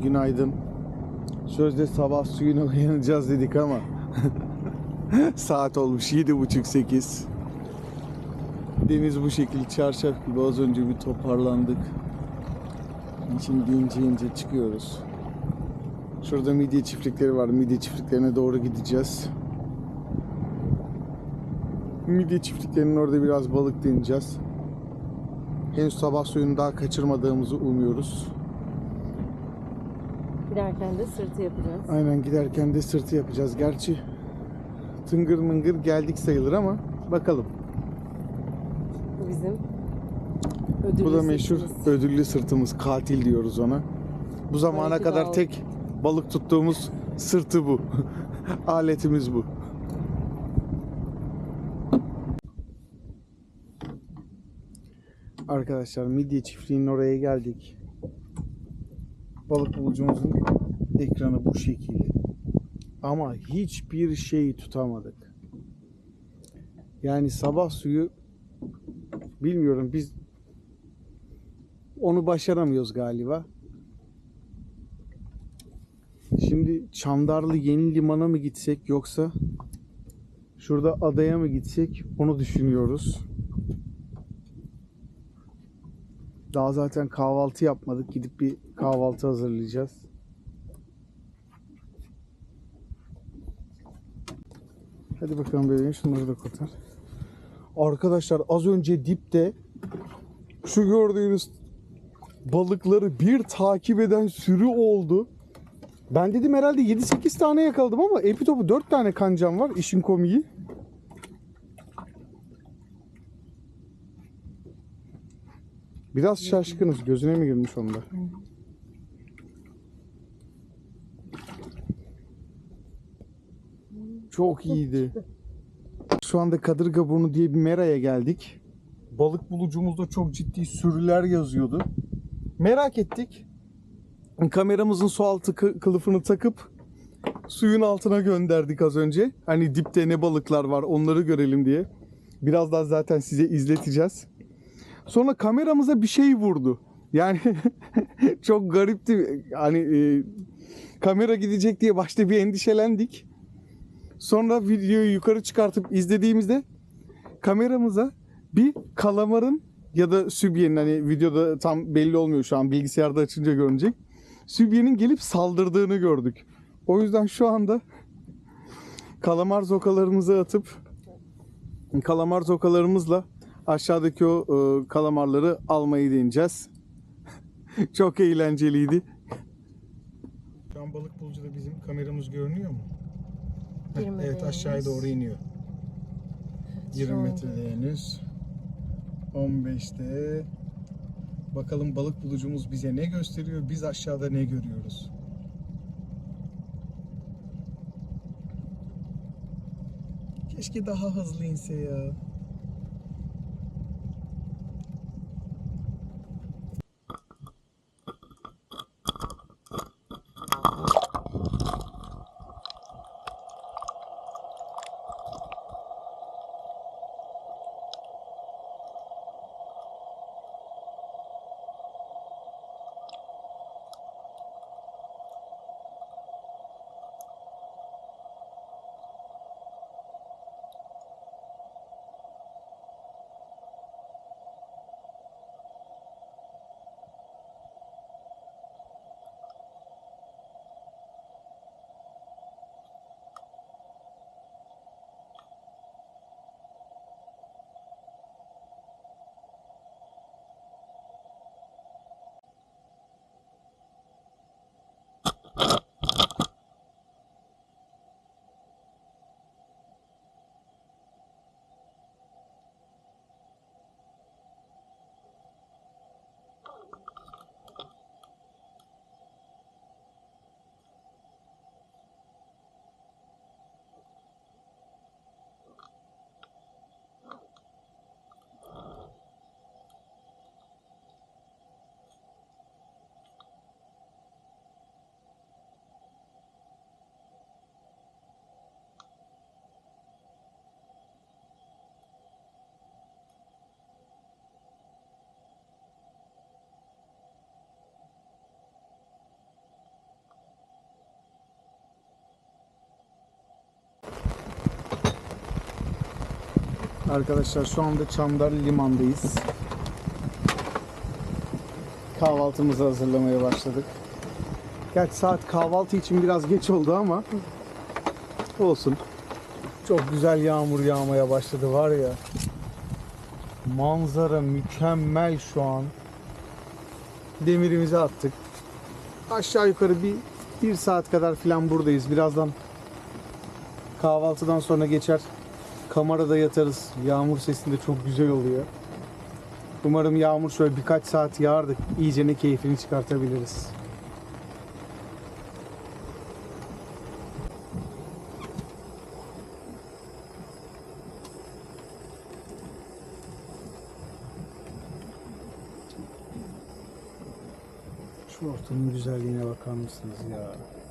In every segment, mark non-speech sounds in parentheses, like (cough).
Günaydın. Sözde sabah suyuna (laughs) uyanacağız dedik ama (laughs) saat olmuş yedi buçuk sekiz. Deniz bu şekilde çarşaf gibi az önce bir toparlandık. Şimdi ince ince çıkıyoruz. Şurada midye çiftlikleri var. Midye çiftliklerine doğru gideceğiz. Midye çiftliklerinin orada biraz balık deneyeceğiz. Henüz sabah suyunu daha kaçırmadığımızı umuyoruz. Giderken de sırtı yapacağız. Aynen giderken de sırtı yapacağız. Gerçi tıngır mıngır geldik sayılır ama bakalım. Bu bizim ödüllü Bu da meşhur sırtımız. ödüllü sırtımız. Katil diyoruz ona. Bu zamana Belki kadar daha- tek balık tuttuğumuz sırtı bu. (laughs) Aletimiz bu. Arkadaşlar midye çiftliğinin oraya geldik. Balık bulucumuzun ekranı bu şekil. Ama hiçbir şey tutamadık. Yani sabah suyu bilmiyorum biz onu başaramıyoruz galiba. Şimdi Çandarlı Yeni Liman'a mı gitsek yoksa şurada adaya mı gitsek onu düşünüyoruz. Daha zaten kahvaltı yapmadık. Gidip bir kahvaltı hazırlayacağız. Hadi bakalım bebeğim şunları da kurtar. Arkadaşlar az önce dipte şu gördüğünüz balıkları bir takip eden sürü oldu. Ben dedim herhalde 7-8 tane yakaladım ama epi topu 4 tane kancam var işin komiği. Biraz şaşkınız. Gözüne mi girmiş onlar? Çok iyiydi. Şu anda Kadırgaburnu diye bir meraya geldik. Balık bulucumuzda çok ciddi sürüler yazıyordu. Merak ettik. Kameramızın su altı kı- kılıfını takıp suyun altına gönderdik az önce. Hani dipte ne balıklar var onları görelim diye. Birazdan zaten size izleteceğiz. Sonra kameramıza bir şey vurdu. Yani (laughs) çok garipti. Hani e, kamera gidecek diye başta bir endişelendik. Sonra videoyu yukarı çıkartıp izlediğimizde kameramıza bir kalamarın ya da sübyenin hani videoda tam belli olmuyor şu an bilgisayarda açınca görünecek. Sübyenin gelip saldırdığını gördük. O yüzden şu anda kalamar zokalarımızı atıp kalamar zokalarımızla aşağıdaki o e, kalamarları almayı deneyeceğiz. (laughs) Çok eğlenceliydi. Şu an balık bulucuda bizim kameramız görünüyor mu? Heh, evet aşağıya doğru iniyor. 20 Şu anda. metrede henüz. 15'te. Bakalım balık bulucumuz bize ne gösteriyor, biz aşağıda ne görüyoruz. Keşke daha hızlı inse ya. Arkadaşlar şu anda Çamdar Liman'dayız. Kahvaltımızı hazırlamaya başladık. Gerçi saat kahvaltı için biraz geç oldu ama olsun. Çok güzel yağmur yağmaya başladı var ya. Manzara mükemmel şu an. Demirimizi attık. Aşağı yukarı bir, bir saat kadar falan buradayız. Birazdan kahvaltıdan sonra geçer. Kamerada yatarız. Yağmur sesinde çok güzel oluyor. Umarım yağmur şöyle birkaç saat yağar da iyice ne keyfini çıkartabiliriz. Şu ortamın güzelliğine bakar mısınız ya?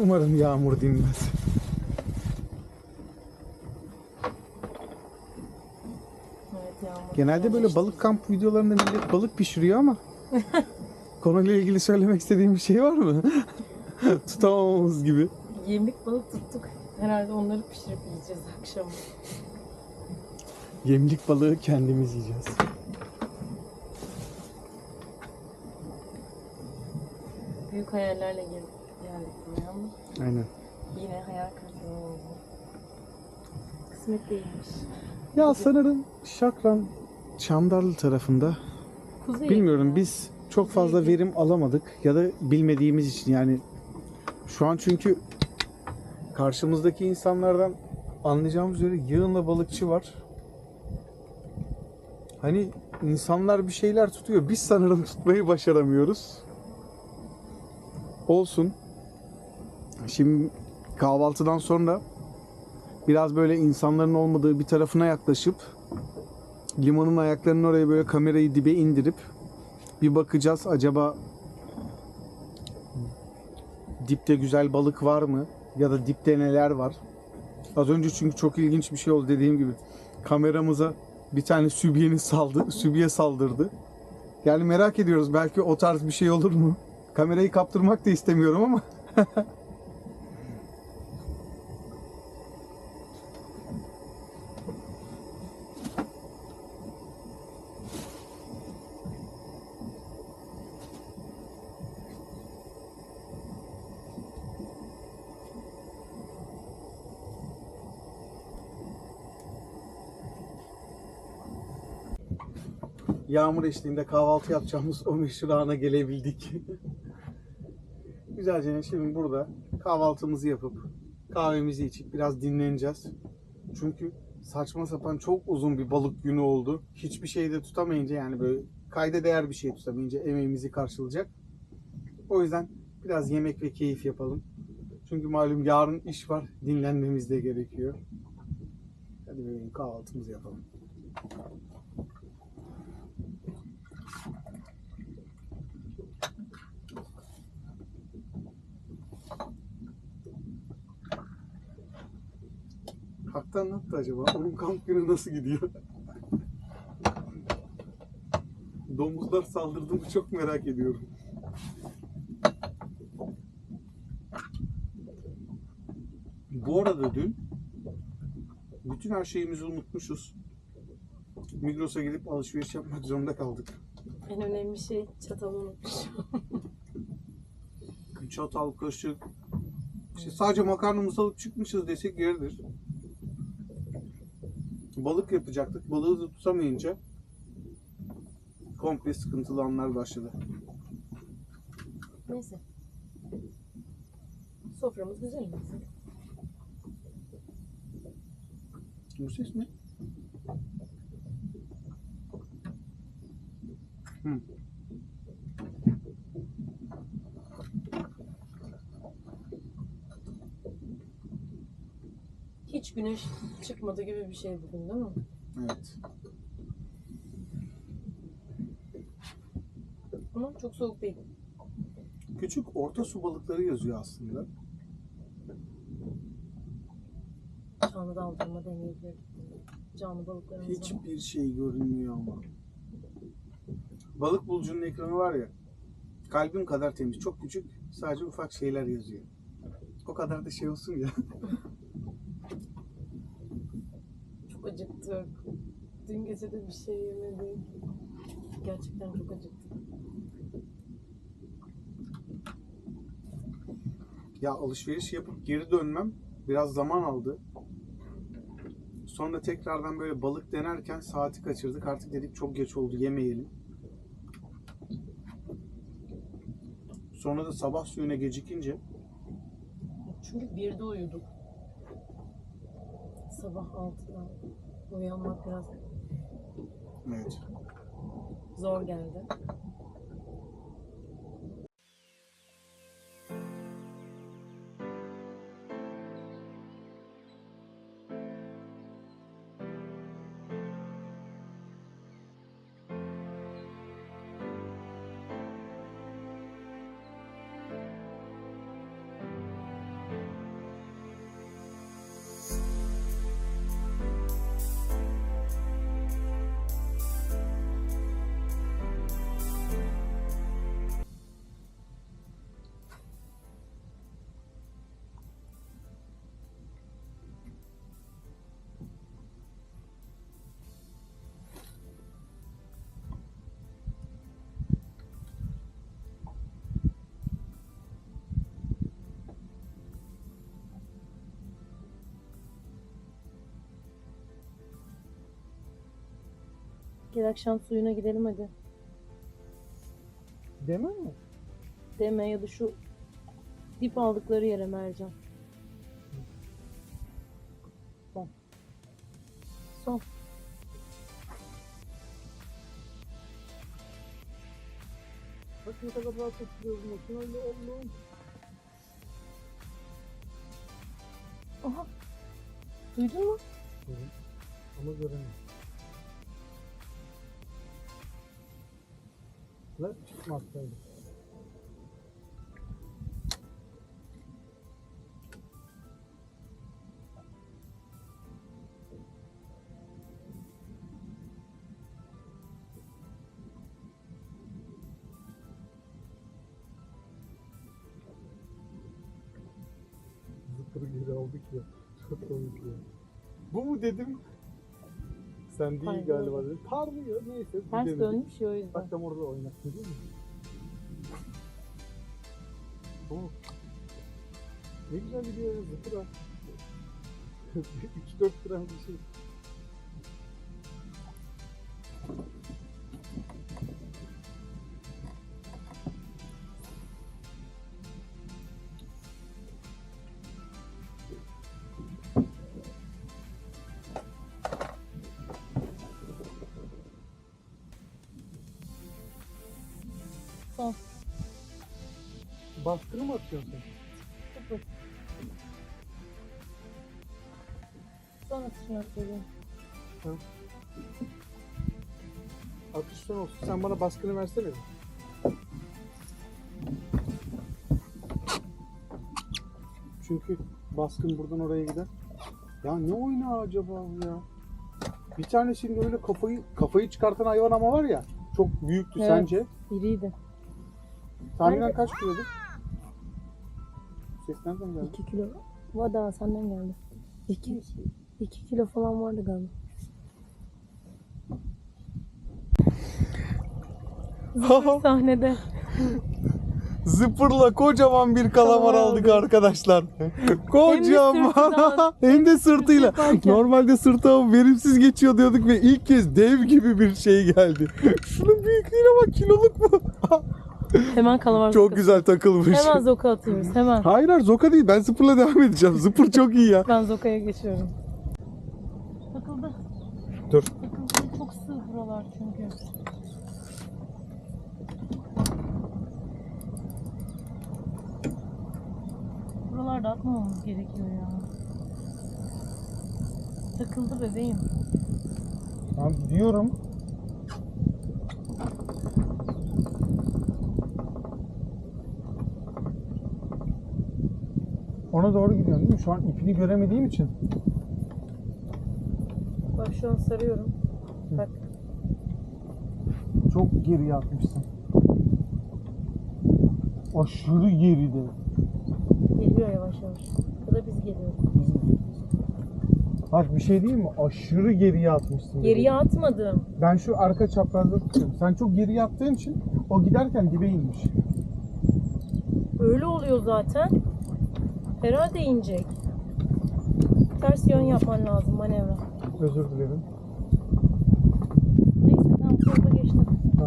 Umarım yağmur dinmez. Genelde böyle balık kamp videolarında millet balık pişiriyor ama (laughs) konuyla ilgili söylemek istediğim bir şey var mı? (laughs) Tutamamamız gibi. Yemlik balık tuttuk. Herhalde onları pişirip yiyeceğiz akşam. Yemlik balığı kendimiz yiyeceğiz. Büyük hayallerle gel- buraya ama Aynen. yine hayal kırıklığı oldu. Kısmet değilmiş. Ya sanırım Şakran Çandarlı tarafında Kuzey bilmiyorum ya. biz çok fazla verim alamadık ya da bilmediğimiz için yani şu an çünkü karşımızdaki insanlardan anlayacağımız üzere yığınla balıkçı var. Hani insanlar bir şeyler tutuyor. Biz sanırım tutmayı başaramıyoruz. Olsun. Şimdi kahvaltıdan sonra biraz böyle insanların olmadığı bir tarafına yaklaşıp limanın ayaklarının oraya böyle kamerayı dibe indirip bir bakacağız acaba dipte güzel balık var mı ya da dipte neler var. Az önce çünkü çok ilginç bir şey oldu dediğim gibi kameramıza bir tane sübyenin saldı, (laughs) sübye saldırdı. Yani merak ediyoruz belki o tarz bir şey olur mu? Kamerayı kaptırmak da istemiyorum ama (laughs) yağmur eşliğinde kahvaltı yapacağımız o meşhur ana gelebildik. (laughs) Güzelce şimdi burada kahvaltımızı yapıp kahvemizi içip biraz dinleneceğiz. Çünkü saçma sapan çok uzun bir balık günü oldu. Hiçbir şeyde tutamayınca yani böyle kayda değer bir şey tutamayınca emeğimizi karşılayacak. O yüzden biraz yemek ve keyif yapalım. Çünkü malum yarın iş var. Dinlenmemiz de gerekiyor. Hadi bebeğim kahvaltımızı yapalım. Ne yaptı acaba? Onun kamp günü nasıl gidiyor? Domuzlar saldırdı mı çok merak ediyorum. Bu arada dün bütün her şeyimizi unutmuşuz. Migros'a gidip alışveriş yapmak zorunda kaldık. En önemli şey çatalı unutmuşum. Çatal, kaşık, işte sadece makarnamızı alıp çıkmışız desek yeridir. Balık yapacaktık. Balığı da tutamayınca komple sıkıntılı anlar başladı. Neyse. Soframız güzel mi? Bu ses ne? Hı. Hiç güneş çıkmadı gibi bir şey bugün değil mi? Evet. Ama çok soğuk değil. Küçük orta su balıkları yazıyor aslında. Canlı daldırma deneyebilirdik. Canlı balıklarımız var. Hiçbir şey görünmüyor ama. Balık bulucunun ekranı var ya. Kalbim kadar temiz. Çok küçük. Sadece ufak şeyler yazıyor. O kadar da şey olsun ya. (laughs) Çok acıktık. Dün gece de bir şey yemedik. Gerçekten çok acıktık. Ya alışveriş yapıp geri dönmem biraz zaman aldı. Sonra tekrardan böyle balık denerken saati kaçırdık. Artık dedik çok geç oldu yemeyelim. Sonra da sabah suyuna gecikince Çünkü birde uyuduk. Sabah 6'da uyanmak biraz evet. zor geldi. Gel akşam suyuna gidelim hadi. Demem mi? Deme ya da şu dip aldıkları yere Mercan. Son. Son. Bak ne kadar rahat oturuyoruz makineyle Allah'ım. Aha. Duydun mu? Ama göremiyorum. Lan çıkmaktaydı. Komik ya. Bu mu dedim? Sen değil Pardon. galiba dedim. Parlıyor neyse. Ters dönmüş ya o yüzden. Bak tam orada oynattın değil mi? Oo. Ne güzel gidiyor ya zıpır ha. (laughs) 3-4 gram bir şey. Baskını mı atıyorsun? Sıfır. Son atışını atıyorum. Atış son olsun. Sen bana baskını versene. Çünkü baskın buradan oraya gider. Ya ne oyna acaba ya? Bir tane şimdi öyle kafayı kafayı çıkartan hayvan ama var ya çok büyüktü Evet. sence. İriydi. Tahminen kaç kilodu? Ses nereden geldi? 2 kilo. Vada senden geldi. 2 2 kilo falan vardı galiba. Sahnede. Zıpırla kocaman bir kalamar Kalamar aldık arkadaşlar. kocaman. (laughs) Hem de sırtıyla. Normalde sırtı ama verimsiz geçiyor diyorduk ve ilk kez dev gibi bir şey geldi. Şunun büyüklüğüne bak kiloluk mu? (laughs) Hemen kalamar çok zokası. güzel takılmış. Hemen zoka atıyoruz. Hemen. Hayır hayır zoka değil ben zıpırla devam edeceğim. Zıpır çok iyi ya. Ben zokaya geçiyorum. Takıldı. Dur. Takıldı. Çok sığ buralar çünkü. Buralarda atmamamız gerekiyor ya. takıldı bebeğim. Tamam gidiyorum. Ona doğru gidiyorsun değil mi? Şu an ipini göremediğim için. Bak şu an sarıyorum. Bak. Çok geriye atmışsın. Aşırı geride. Geliyor yavaş yavaş. Bu da biz geliyoruz. Bak bir şey değil mi? Aşırı geriye atmışsın. Geriye atmadım. Ben şu arka çaprazda tutuyorum. Sen çok geriye attığın için o giderken dibe inmiş. Öyle oluyor zaten. Herhalde inecek. Ters yön yapman lazım manevra. Özür dilerim. Neyse ben bu tarafa geçtim. Ha.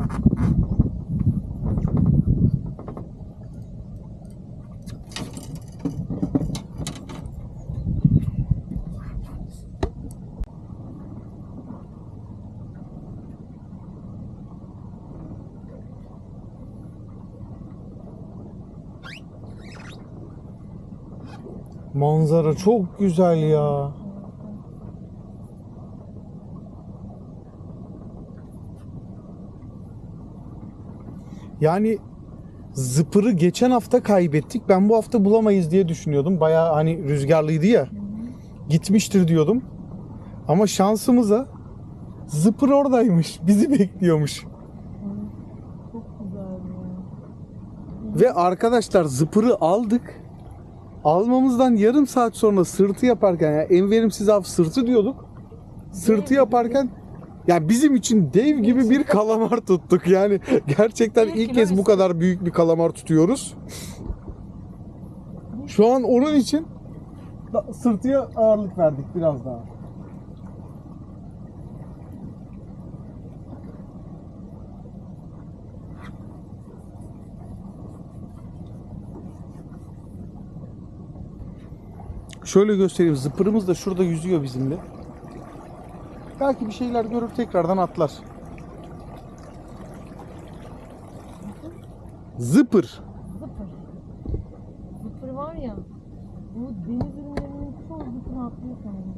Manzara çok güzel ya. Yani zıpırı geçen hafta kaybettik. Ben bu hafta bulamayız diye düşünüyordum. Bayağı hani rüzgarlıydı ya. Gitmiştir diyordum. Ama şansımıza zıpır oradaymış. Bizi bekliyormuş. Ve arkadaşlar zıpırı aldık. Almamızdan yarım saat sonra sırtı yaparken yani en verimsiz av sırtı diyorduk. Sırtı yaparken ya bizim için dev gibi bir kalamar tuttuk. Yani gerçekten ilk kez bu kadar büyük bir kalamar tutuyoruz. Şu an onun için sırtıya ağırlık verdik biraz daha. Şöyle göstereyim. Zıpırımız da şurada yüzüyor bizimle. Belki bir şeyler görür tekrardan atlar. Zıpır. Zıpır. Zıpır var ya. Bu deniz ürünlerinin çoğu zıpır atlıyor sanırım.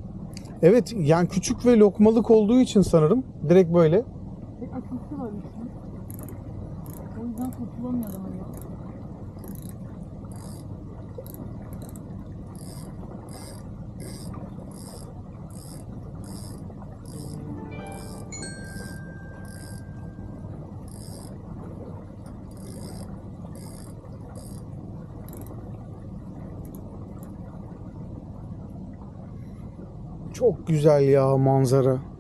Evet yani küçük ve lokmalık olduğu için sanırım direkt böyle. Ve Çok güzel ya manzara.